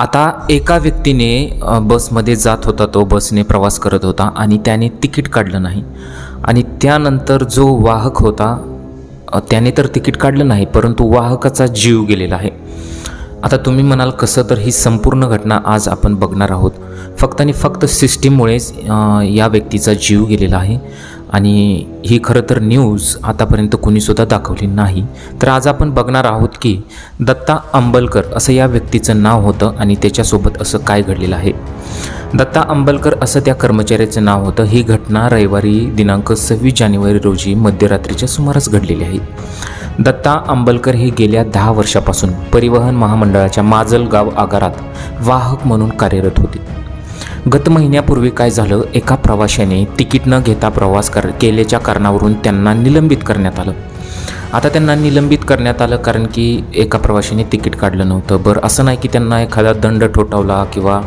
आता एका व्यक्तीने बसमध्ये जात होता तो बसने प्रवास करत होता आणि त्याने तिकीट काढलं नाही. आणि त्यानंतर जो वाहक होता त्याने तर तिकीट काढलं नाही परंतु वाहकाचा जीव गेलेला आहे. आता तुम्ही म्हणाल कसं तर ही संपूर्ण घटना आज आपण बघणार आहोत. फक्त आणि फक्त सिस्टीममुळेच या व्यक्तीचा जीव गेलेला आहे. आणि ही खरं तर न्यूज आतापर्यंत कुणीसुद्धा दाखवली नाही. तर आज आपण बघणार आहोत की दत्ता अंबलकर असं या व्यक्तीचं नाव होतं आणि त्याच्यासोबत असं काय घडलेलं आहे. दत्ता अंबलकर असं त्या कर्मचाऱ्याचं नाव होतं. ही घटना रविवारी दिनांक सव्वीस जानेवारी रोजी मध्यरात्रीच्या सुमारास घडलेली आहे. दत्ता अंबलकर हे गेल्या दहा वर्षापासून परिवहन महामंडळाच्या माजलगाव आगारात वाहक म्हणून कार्यरत होते. गत महिन्यापूर्वी काय झालं एका प्रवाशाने तिकीट न घेता प्रवास कर केल्याच्या कारणावरून त्यांना निलंबित करण्यात आलं. आता त्यांना निलंबित करण्यात आलं कारण की एका प्रवाशाने तिकीट काढलं नव्हतं. बरं असं नाही की त्यांना एखादा दंड ठोठावला किंवा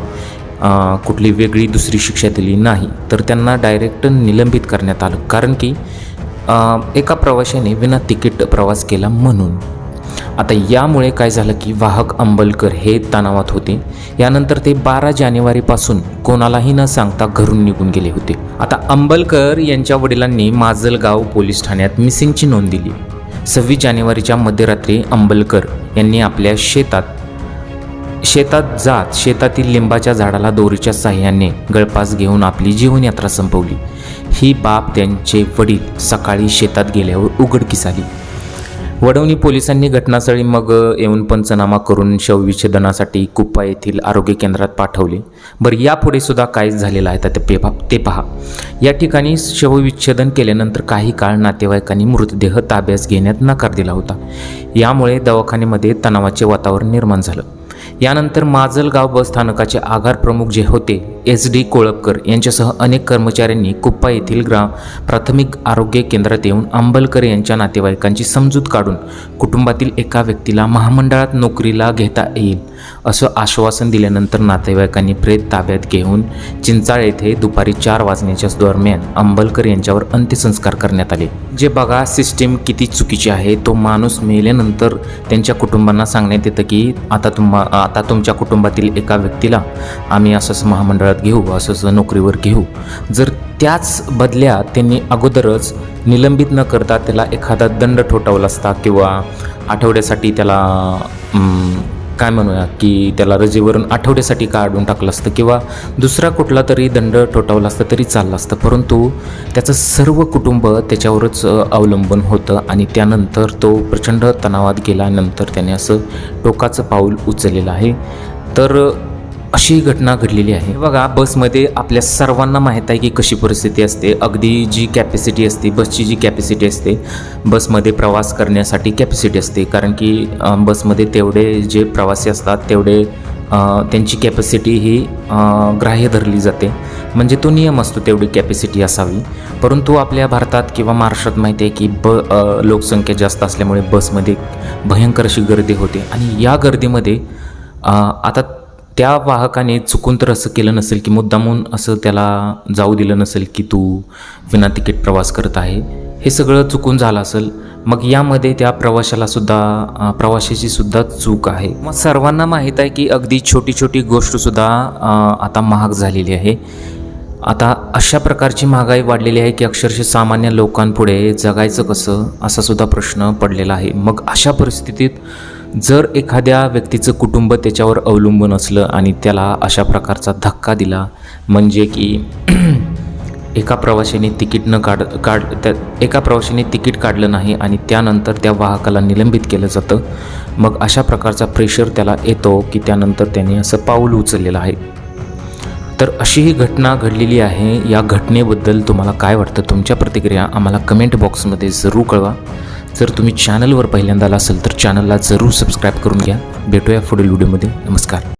कुठली वेगळी दुसरी शिक्षा दिली नाही तर त्यांना डायरेक्ट निलंबित करण्यात आलं. कारण की एका प्रवाशाने विना तिकीट प्रवास केला म्हणून. आता यामुळे काय झालं की वाहक अंबलकर हे तणावात होते. यानंतर ते बारा जानेवारीपासून कोणालाही न सांगता घरून निघून गेले होते. आता अंबलकर यांच्या वडिलांनी माजलगाव पोलीस ठाण्यात मिसिंगची नोंद दिली. सव्वीस जानेवारीच्या मध्यरात्री अंबलकर यांनी आपल्या शेतात शेतात जात शेतातील लिंबाच्या झाडाला दोरीच्या साह्याने गळपास घेऊन आपली जीवनयात्रा संपवली. ही बाब त्यांचे वडील सकाळी शेतात गेल्यावर उघडकीस आली. वडवणी पोलिसांनी घटनास्थळी मग येऊन पंचनामा करून शवविच्छेदनासाठी कुप्पा येथील आरोग्य केंद्रात पाठवले. बरं यापुढे सुद्धा काय झालेलं आहे? तर ते पे- ते पहा. या ठिकाणी शवविच्छेदन केल्यानंतर काही काळ नातेवाईकांनी मृतदेह ताब्यास घेण्यात नकार दिला होता. यामुळे दवाखान्यामध्ये तणावाचे वातावरण निर्माण झालं. यानंतर माजलगाव बस स्थानकाचे आगार प्रमुख जे होते एस डी कोळपकर यांच्यासह अनेक कर्मचाऱ्यांनी कुप्पा येथील ग्राम प्राथमिक आरोग्य केंद्रात येऊन अंबलकर यांच्या नातेवाईकांची समजूत काढून कुटुंबातील एका व्यक्तीला महामंडळात नोकरीला घेता येईल. असं आश्वासन दिल्यानंतर नातेवाईकांनी प्रेत ताब्यात घेऊन चिंचाळ येथे दुपारी चार वाजण्याच्या दरम्यान अंबलकर यांच्यावर अंत्यसंस्कार करण्यात आले. जे बघा सिस्टीम किती चुकीची आहे. तो माणूस मेल्यानंतर त्यांच्या कुटुंबांना सांगण्यात येतं की आता तुम्हा आता तुमच्या कुटुंबातील एका व्यक्तीला आम्ही असंच महामंडळात घेऊ असंच नोकरीवर घेऊ. जर त्याच बदल्या त्यांनी अगोदरच निलंबित न करता त्याला एखादा दंड ठोठावला असता किंवा आठवड्यासाठी त्याला काय म्हणूया की त्याला रजेवरून आठवड्यासाठी काढून टाकलं असतं किंवा दुसरा कुठला तरी दंड ठोठावला असतं तरी चाललं असतं. परंतु त्याचं सर्व कुटुंब त्याच्यावरच अवलंबून होतं आणि त्यानंतर तो प्रचंड तणावात गेल्यानंतर त्याने असं टोकाचं पाऊल उचललेलं आहे. तर अशी घटना घडलेली आहे. बघा बसमध्ये आपल्या सर्वांना माहीत आहे की कशी परिस्थिती असते. अगदी जी कॅपॅसिटी असते बसची जी कॅपॅसिटी असते बसमध्ये प्रवास करण्यासाठी कॅपॅसिटी असते. कारण की बसमध्ये तेवढे जे प्रवासी असतात तेवढे त्यांची कॅपॅसिटी ही ग्राह्य धरली जाते. म्हणजे तो नियम असतो तेवढी कॅपॅसिटी असावी. परंतु आपल्या भारतात किंवा महाराष्ट्रात माहिती आहे की ब लोकसंख्या जास्त असल्यामुळे बसमध्ये भयंकर अशी गर्दी होते. आणि या गर्दीमध्ये आता त्या वाहकाने चुकून तर असं केलं नसेल की मुद्दामून असं त्याला जाऊ दिलं नसेल की तू विना तिकीट प्रवास करत आहे. हे सगळं चुकून झालं असेल. मग यामध्ये त्या प्रवाशाला सुद्धा प्रवाशाची सुद्धा चूक आहे. मग सर्वांना माहीत आहे की अगदी छोटी छोटी गोष्टसुद्धा आता महाग झालेली आहे. आता अशा प्रकारची महागाई वाढलेली आहे की अक्षरशः सामान्य लोकांपुढे जगायचं कसं असा सुद्धा प्रश्न पडलेला आहे. मग अशा परिस्थितीत जर एखाद्या व्यक्तीचं कुटुंब त्याच्यावर अवलंबून असलं आणि त्याला अशा प्रकारचा धक्का दिला म्हणजे की एका प्रवाशाने तिकीट न काढ काढ त्या एका प्रवाशाने तिकीट काढलं नाही आणि त्यानंतर त्या वाहकाला निलंबित केलं जातं मग अशा प्रकारचा प्रेशर त्याला येतो की त्यानंतर त्याने असं पाऊल उचललेलं आहे. तर अशी ही घटना घडलेली आहे. या घटनेबद्दल तुम्हाला काय वाटतं? तुमच्या प्रतिक्रिया आम्हाला कमेंट बॉक्समध्ये जरूर कळवा. जर तुम्ही चॅनलवर पहिल्यांदा आला असेल तर चॅनलला जरूर सबस्क्राईब करून घ्या. भेटूया पुढील व्हिडिओमध्ये. नमस्कार.